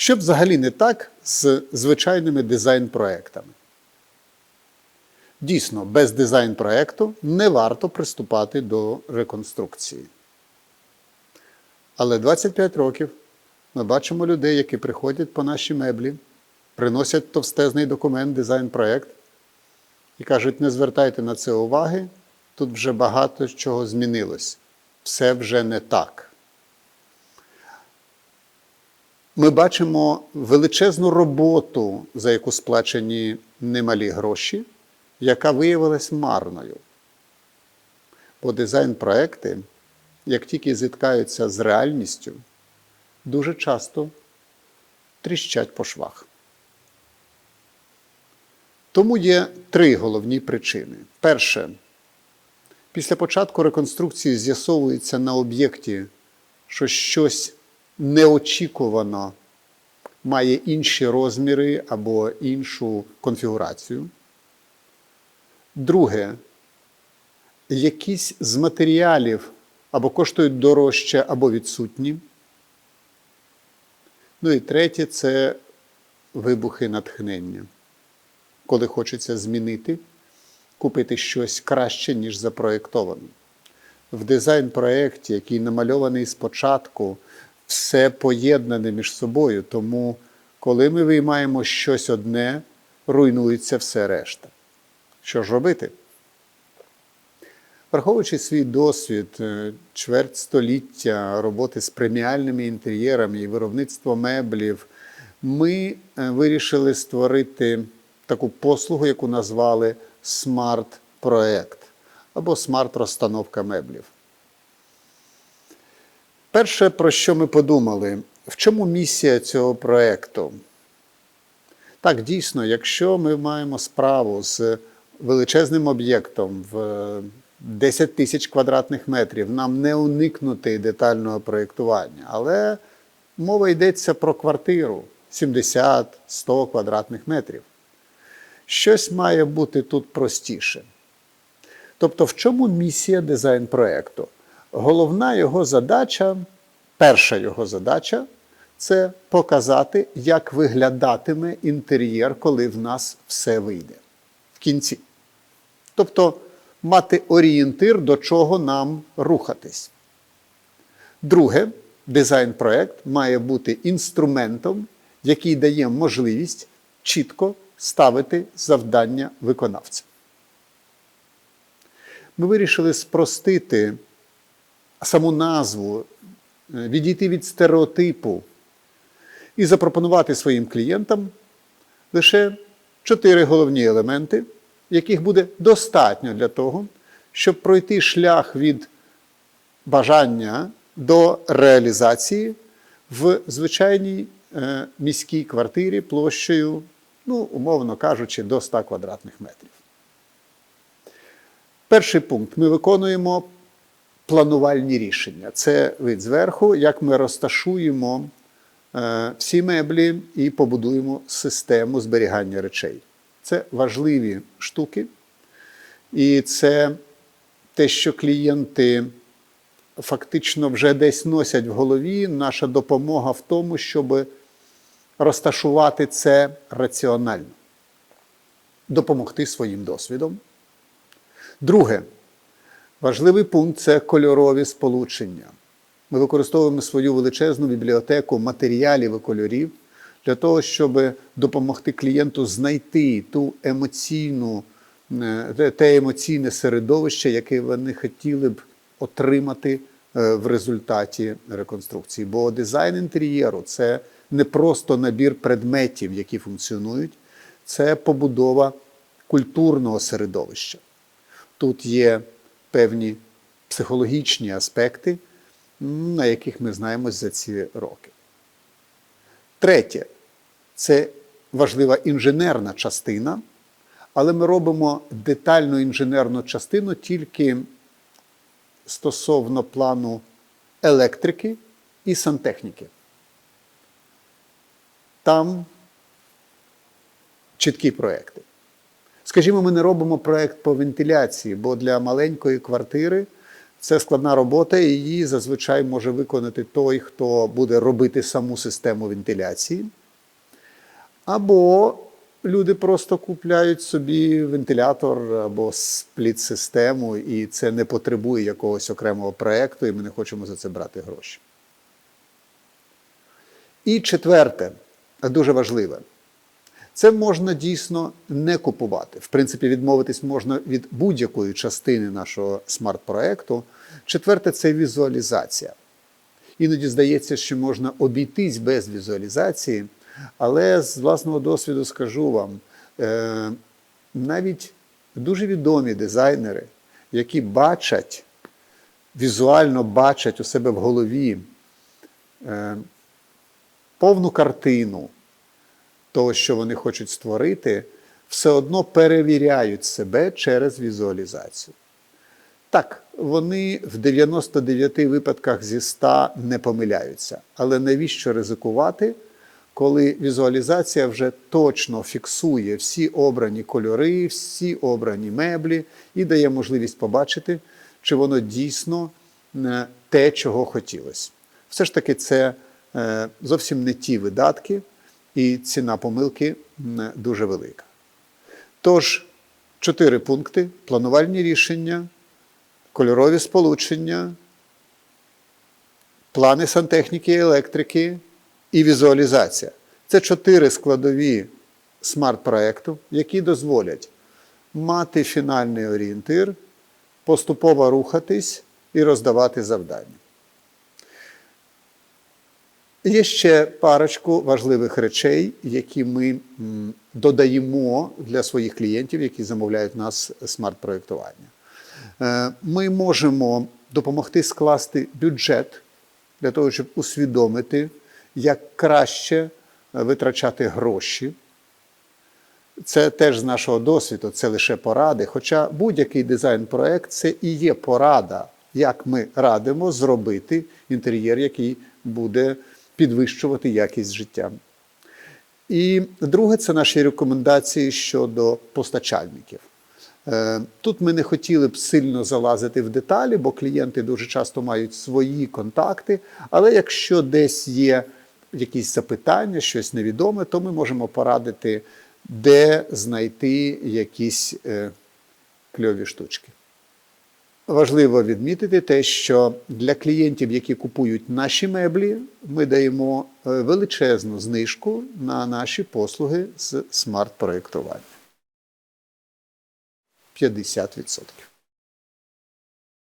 Що взагалі не так з звичайними дизайн-проектами? Дійсно, без дизайн-проекту не варто приступати до реконструкції. Але 25 років ми бачимо людей, які приходять по наші меблі, приносять товстезний документ, дизайн-проект і кажуть, не звертайте на це уваги, тут вже багато чого змінилось. Все вже не так. Ми бачимо величезну роботу, за яку сплачені немалі гроші, яка виявилась марною. Бо дизайн-проекти, як тільки зіткаються з реальністю, дуже часто тріщать по швах. Тому є три головні причини. Перше, після початку реконструкції з'ясовується на об'єкті, що щось неочікувано має інші розміри або іншу конфігурацію. Друге, якісь з матеріалів або коштують дорожче, або відсутні. Ну і третє це вибухи натхнення. Коли хочеться змінити, купити щось краще, ніж запроєктовано. В дизайн-проєкті, який намальований спочатку, все поєднане між собою. Тому, коли ми виймаємо щось одне, руйнується все решта. Що ж робити? Враховуючи свій досвід, е, чверть століття роботи з преміальними інтер'єрами і виробництво меблів, ми е, вирішили створити таку послугу, яку назвали смарт-проект або смарт-розстановка меблів. Перше, про що ми подумали, в чому місія цього проєкту? Так, дійсно, якщо ми маємо справу з величезним об'єктом в 10 тисяч квадратних метрів, нам не уникнути детального проєктування. Але мова йдеться про квартиру 70-100 квадратних метрів. Щось має бути тут простіше. Тобто, в чому місія дизайн проєкту? Головна його задача, перша його задача це показати, як виглядатиме інтер'єр, коли в нас все вийде в кінці. Тобто мати орієнтир, до чого нам рухатись. Друге, дизайн-проект має бути інструментом, який дає можливість чітко ставити завдання виконавця. Ми вирішили спростити саму назву, е, відійти від стереотипу і запропонувати своїм клієнтам лише чотири головні елементи, яких буде достатньо для того, щоб пройти шлях від бажання до реалізації в звичайній е, міській квартирі площею, ну, умовно кажучи, до 100 квадратних метрів. Перший пункт ми виконуємо планувальні рішення. Це вид зверху, як ми розташуємо е, всі меблі і побудуємо систему зберігання речей. Це важливі штуки. І це те, що клієнти фактично вже десь носять в голові. Наша допомога в тому, щоб розташувати це раціонально, допомогти своїм досвідом. Друге, важливий пункт це кольорові сполучення. Ми використовуємо свою величезну бібліотеку матеріалів і кольорів для того, щоб допомогти клієнту знайти ту емоційну, е, те емоційне середовище, яке вони хотіли б отримати е, в результаті реконструкції. Бо дизайн інтер'єру це не просто набір предметів, які функціонують, це побудова культурного середовища. Тут є певні психологічні аспекти, на яких ми знаємось за ці роки. Третє це важлива інженерна частина, але ми робимо детальну інженерну частину тільки стосовно плану електрики і сантехніки. Там чіткі проекти. Скажімо, ми не робимо проект по вентиляції, бо для маленької квартири Це складна робота, і її зазвичай може виконати той, хто буде робити саму систему вентиляції. Або люди просто купляють собі вентилятор або спліт-систему, і це не потребує якогось окремого проєкту, і ми не хочемо за це брати гроші. І четверте, дуже важливе. Це можна дійсно не купувати. В принципі, відмовитись можна від будь-якої частини нашого смарт-проекту. Четверте це візуалізація. Іноді здається, що можна обійтись без візуалізації, але з власного досвіду скажу вам, е, навіть дуже відомі дизайнери, які бачать, візуально бачать у себе в голові е, повну картину того, що вони хочуть створити, все одно перевіряють себе через візуалізацію. Так, вони в 99 випадках зі 100 не помиляються. Але навіщо ризикувати, коли візуалізація вже точно фіксує всі обрані кольори, всі обрані меблі і дає можливість побачити, чи воно дійсно е, те, чого хотілося. Все ж таки, це е, зовсім не ті видатки, і ціна помилки дуже велика. Тож, чотири пункти: планувальні рішення, кольорові сполучення, плани сантехніки і електрики і візуалізація. Це чотири складові смарт-проекту, які дозволять мати фінальний орієнтир, поступово рухатись і роздавати завдання. Є ще парочку важливих речей, які ми додаємо для своїх клієнтів, які замовляють в нас смарт-проєктування. Е, Ми можемо допомогти скласти бюджет для того, щоб усвідомити, як краще витрачати гроші. Це теж з нашого досвіду, це лише поради. Хоча будь-який дизайн-проект це і є порада, як ми радимо зробити інтер'єр, який буде підвищувати якість життя. І друге, це наші рекомендації щодо постачальників. Е, Тут ми не хотіли б сильно залазити в деталі, бо клієнти дуже часто мають свої контакти. Але якщо десь є якісь запитання, щось невідоме, то ми можемо порадити, де знайти якісь е, кльові штучки. Важливо відмітити те, що для клієнтів, які купують наші меблі, ми даємо е, величезну знижку на наші послуги з смарт-проєктування. 50%.